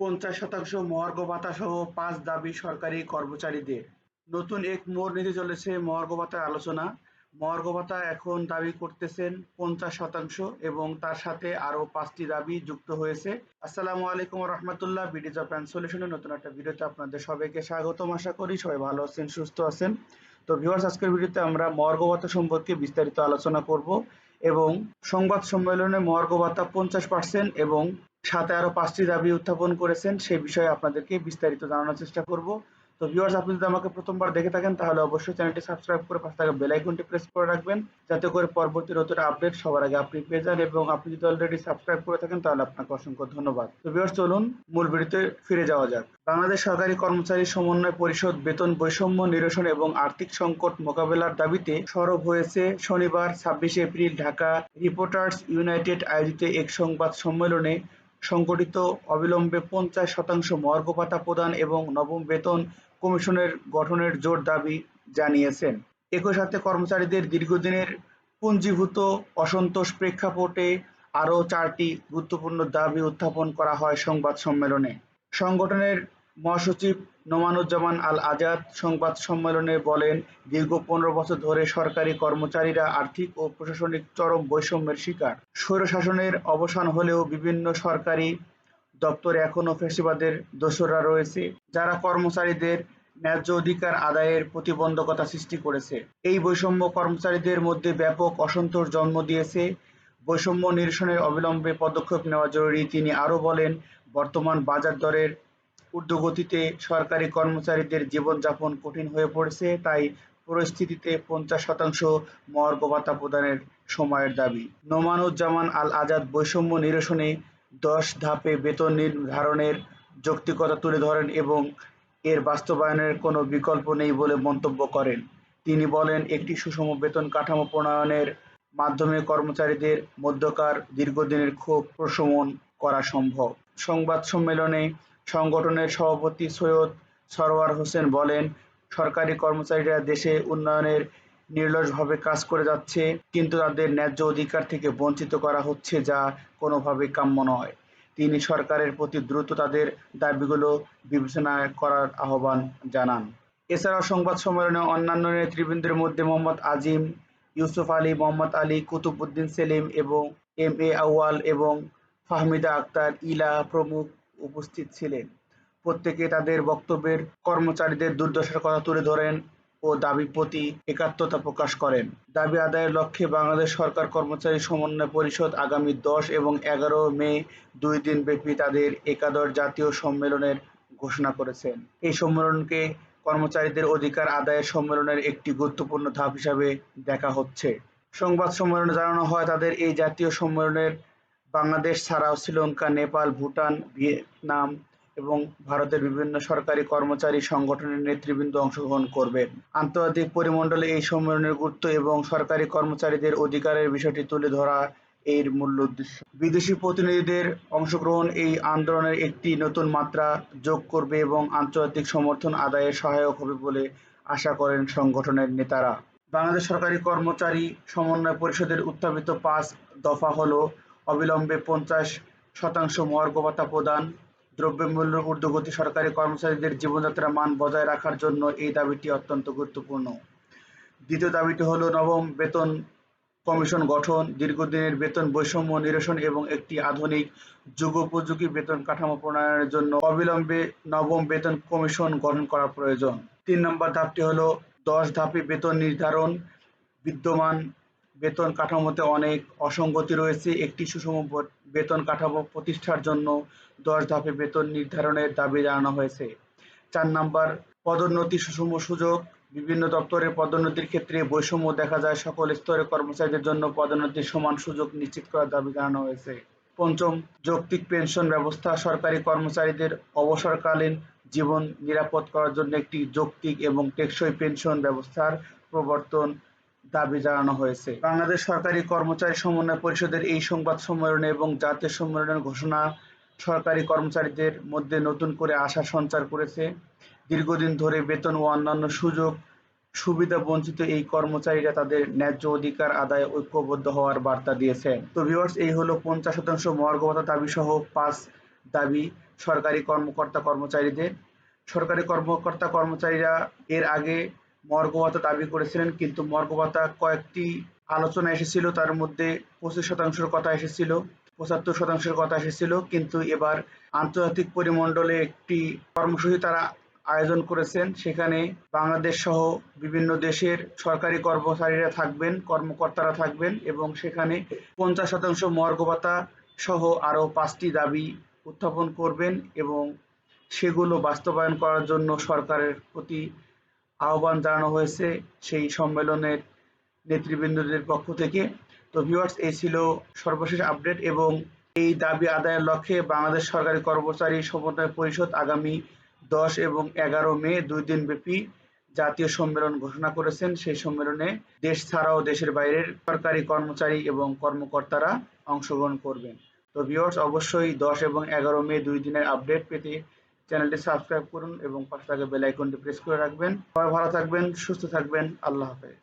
পঞ্চাশ শতাংশ মহার্ঘ ভাতাসহ পাঁচ দাবি সরকারি কর্মচারীদের। নতুন এক মোড় নিতে চলেছে মহার্ঘ ভাতার আলোচনা। মহার্ঘ ভাতা এখন দাবি করতেছেন পঞ্চাশ শতাংশ এবং তার সাথে আরও পাঁচটি দাবি যুক্ত হয়েছে। আসসালামু আলাইকুম রহমতুল্লাহ বিডি জব অ্যান্ড সলিউশনের নতুন একটা ভিডিওতে আপনাদের সবাইকে স্বাগতম। আশা করি সবাই ভালো আছেন, সুস্থ আছেন। তো ভিউয়ার্স আজকের ভিডিওতে আমরা মর্গ ভাতা সম্পর্কে বিস্তারিত আলোচনা করব এবং সংবাদ সম্মেলনে মর্গ ভাতা পঞ্চাশ পার্সেন্ট এবং সাথে আরও পাঁচটি দাবি উত্থাপন করেছেন সে বিষয়ে আপনাদেরকে বিস্তারিত জানানোর চেষ্টা করব। তো ভিউয়ার্স আপনি যদি আমাকে প্রথমবার দেখে থাকেন, তাহলে অবশ্যই চ্যানেলটি সাবস্ক্রাইব করে পাশে থাকা বেল আইকনটি প্রেস করে রাখবেন, যাতে করে পরবর্তী নতুন আপডেট সবার আগে আপনি পেয়ে যান এবং আপনি যদি অলরেডি সাবস্ক্রাইব করে থাকেন, তাহলে আপনাকে অসংখ্য ধন্যবাদ। তো ভিউয়ার্স চলুন মূল ভিডিওতে ফিরে যাওয়া যাক। বাংলাদেশ সরকারি কর্মচারী সমন্বয় পরিষদ বেতন বৈষম্য নিরসন এবং আর্থিক সংকট মোকাবেলার দাবিতে সরব হয়েছে শনিবার ছাব্বিশে এপ্রিল ঢাকা রিপোর্টার্স ইউনাইটেড আয়োজিত এক সংবাদ সম্মেলনে সংগঠিত অবিলম্বে পঞ্চাশ শতাংশ মর্গ ভাতা প্রদান এবং নবম বেতন কমিশনের গঠনের জোর দাবি জানিয়েছেন। একই সাথে কর্মচারীদের দীর্ঘদিনের পুঞ্জীভূত অসন্তোষ প্রেক্ষাপটে আরও চারটি গুরুত্বপূর্ণ দাবি উত্থাপন করা হয় সংবাদ সম্মেলনে। সংগঠনের মহাসচিব নোমানুজ্জামান আল আজাদ সংবাদ সম্মেলনে বলেন, দীর্ঘ পনেরো বছর ধরে সরকারি কর্মচারীরা আর্থিক ও প্রশাসনিক চরম বৈষম্যের শিকার। স্বৈরশাসনের অবসান হলেও বিভিন্ন সরকারি দপ্তরে এখনও ফ্যাসিবাদের দোসররা রয়েছে, যারা কর্মচারীদের ন্যায্য অধিকার আদায়ের প্রতিবন্ধকতা সৃষ্টি করেছে। এই বৈষম্য কর্মচারীদের মধ্যে ব্যাপক অসন্তোষ জন্ম দিয়েছে। বৈষম্য নিরসনের অবিলম্বে পদক্ষেপ নেওয়া জরুরি, তিনি আরও বলেন, বর্তমান বাজার দরের ঊর্ধ্বগতিতে সরকারি কর্মচারীদের জীবনযাপন কঠিন হয়ে পড়েছে, তাই পরিস্থিতিতে পঞ্চাশ শতাংশ মহার্ঘ ভাতা প্রদানের সময়ের দাবি। নোমানুজ্জামান আল আজাদ বৈষম্য নিরসনে দশ ধাপে বেতন নির্ধারণের যৌক্তিকতা তুলে ধরেন এবং এর বাস্তবায়নের কোনো বিকল্প নেই বলে মন্তব্য করেন। তিনি বলেন, একটি সুষম বেতন কাঠামো প্রণয়নের মাধ্যমে কর্মচারীদের মধ্যকার দীর্ঘদিনের ক্ষোভ প্রশমন করা সম্ভব। সংবাদ সম্মেলনে সংগঠনের সভাপতি সৈয়দ সরওয়ার হোসেন বলেন, সরকারি কর্মচারীরা দেশে উন্নয়নের নির্লসভাবে কাজ করে যাচ্ছে, কিন্তু তাদের ন্যায্য অধিকার থেকে বঞ্চিত করা হচ্ছে যা কোনোভাবে কাম্য নয়। তিনি সরকারের প্রতি দ্রুত তাদের দাবিগুলো বিবেচনা করার আহ্বান জানান। এছাড়াও সংবাদ সম্মেলনে অন্যান্য নেতৃবৃন্দের মধ্যে মোহাম্মদ আজিম, ইউসুফ আলী, মোহাম্মদ আলী, কুতুবউদ্দিন সেলিম এবং এম এ আউয়াল এবং ফাহমিদা আক্তার, ইলা প্রমুখ উপস্থিত ছিলেন। প্রত্যেকে তাদের বক্তব্যের কর্মচারীদের দুর্দশার কথা তুলে ধরেন ও দাবি প্রতি একাত্মতা প্রকাশ করেন। দাবি আদায়ের লক্ষ্যে বাংলাদেশ সরকার কর্মচারী সমন্বয় পরিষদ আগামী দশ এবং এগারো মে দুই দিন ব্যাপী তাদের একাদশ জাতীয় সম্মেলনের ঘোষণা করেছেন। এই সম্মেলনকে কর্মচারীদের অধিকার আদায়ের সম্মেলনের একটি গুরুত্বপূর্ণ ধাপ হিসাবে দেখা হচ্ছে। সংবাদ সম্মেলনে জানানো হয়, তাদের এই জাতীয় সম্মেলনের বাংলাদেশ ছাড়াও শ্রীলঙ্কা, নেপাল, ভুটান, ভিয়েতনাম এবং ভারতের বিভিন্ন সরকারি কর্মচারী সংগঠনের নেতৃবৃন্দ অংশগ্রহণ করবেন আন্তর্জাতিক পরিমণ্ডলে এই সম্মেলনের গুরুত্ব এবং সরকারি কর্মচারীদের অধিকারের বিষয়টি তুলে ধরা এর মূল উদ্দেশ্য। বিদেশি প্রতিনিধিদের অংশগ্রহণ এই আন্দোলনের একটি নতুন মাত্রা যোগ করবে এবং আন্তর্জাতিক সমর্থন আদায়ে সহায়ক হবে বলে আশা করেন সংগঠনের নেতারা। বাংলাদেশ সরকারি কর্মচারী সমন্বয় পরিষদের উত্থাপিত পাঁচ দফা হল অবিলম্বে পঞ্চাশ শতাংশ মহার্ঘ ভাতা প্রদান। দ্রব্যমূল্য ঊর্ধ্বগতি সরকারি কর্মচারীদের জীবনযাত্রার মান বজায় রাখার জন্য এই দাবিটি অত্যন্ত গুরুত্বপূর্ণ। দ্বিতীয় দাবিটি হল নবম বেতন কমিশন গঠন, দীর্ঘদিনের বেতন বৈষম্য নিরসন এবং একটি আধুনিক যুগোপযোগী বেতন কাঠামো প্রণয়নের জন্য অবিলম্বে নবম বেতন কমিশন গঠন করা প্রয়োজন। তিন নম্বর ধাপটি হল দশ ধাপে বেতন নির্ধারণ, বিদ্যমান বেতন কাঠামোতে অনেক অসঙ্গতি রয়েছে। একটি সুষম বেতন কাঠামো প্রতিষ্ঠার জন্য দশ ধাপে বেতন নির্ধারণের দাবি জানানো হয়েছে। চার নাম্বার, পদোন্নতি সুষম সুযোগ। বিভিন্ন দপ্তরের পদোন্নতির ক্ষেত্রে বৈষম্য দেখা যায়। সকল স্তরের কর্মচারীদের জন্য পদোন্নতির সমান সুযোগ নিশ্চিত করার দাবি জানানো হয়েছে। পঞ্চম, যৌক্তিক পেনশন ব্যবস্থা। সরকারি কর্মচারীদের অবসরকালীন জীবন নিরাপদ করার জন্য একটি যৌক্তিক এবং টেকসই পেনশন ব্যবস্থার প্রবর্তন দাবি জানানো হয়েছে। বাংলাদেশ সরকারি কর্মচারী সমন্বয় পরিষদের এই সংবাদ সম্মেলনে এবং জাতীয় সম্মেলনের ঘোষণা সরকারি কর্মচারীদের মধ্যে নতুন করে আশা সঞ্চার করেছে। দীর্ঘদিন ধরে বেতন ও অন্যান্য সুযোগ সুবিধা বঞ্চিত এই কর্মচারীরা তাদের ন্যায্য অধিকার আদায়ে ঐক্যবদ্ধ হওয়ার বার্তা দিয়েছেন। তো ভিউয়ার্স এই হলো পঞ্চাশ শতাংশ মহার্ঘ দাবি সহ পাঁচ দাবি সরকারি কর্মকর্তা কর্মচারীদের। সরকারি কর্মকর্তা কর্মচারীরা এর আগে মর্গ ভাতা দাবি করেছিলেন, কিন্তু মর্গ ভাতা কয়েকটি আলোচনা এসেছিল, তার মধ্যে পঁচিশ শতাংশের কথা এসেছিল, পঁচাত্তর শতাংশের কথা এসেছিল, কিন্তু এবার আন্তর্জাতিক পরিমণ্ডলে একটি কর্মসূচি তারা আয়োজন করেছেন, সেখানে বাংলাদেশ সহ বিভিন্ন দেশের সরকারি কর্মচারীরা থাকবেন, কর্মকর্তারা থাকবেন, এবং সেখানে পঞ্চাশ শতাংশ মর্গ ভাতা সহ আরও পাঁচটি দাবি উত্থাপন করবেন এবং সেগুলো বাস্তবায়ন করার জন্য সরকারের প্রতি আহ্বান জানানো হয়েছে সেই সম্মেলনের নেতৃবৃন্দদের পক্ষ থেকে। তো ভিউয়ার্স এই ছিল সর্বশেষ আপডেট এবং এই দাবি আদায়ের লক্ষ্যে বাংলাদেশ সরকারি কর্মচারী সমন্বয় পরিষদ আগামী দশ এবং এগারো মে দুই দিন ব্যাপী জাতীয় সম্মেলন ঘোষণা করেছেন। সেই সম্মেলনে দেশ ছাড়াও দেশের বাইরের সরকারি কর্মচারী এবং কর্মকর্তারা অংশগ্রহণ করবেন। তো ভিউয়ার্স অবশ্যই দশ এবং এগারো মে দুই দিনের আপডেট পেতে চ্যানেলটি সাবস্ক্রাইব করুন এবং পাশে থাকা বেল আইকনটি প্রেস করে রাখবেন। সবাই ভালো থাকবেন, সুস্থ থাকবেন। আল্লাহ হাফেজ।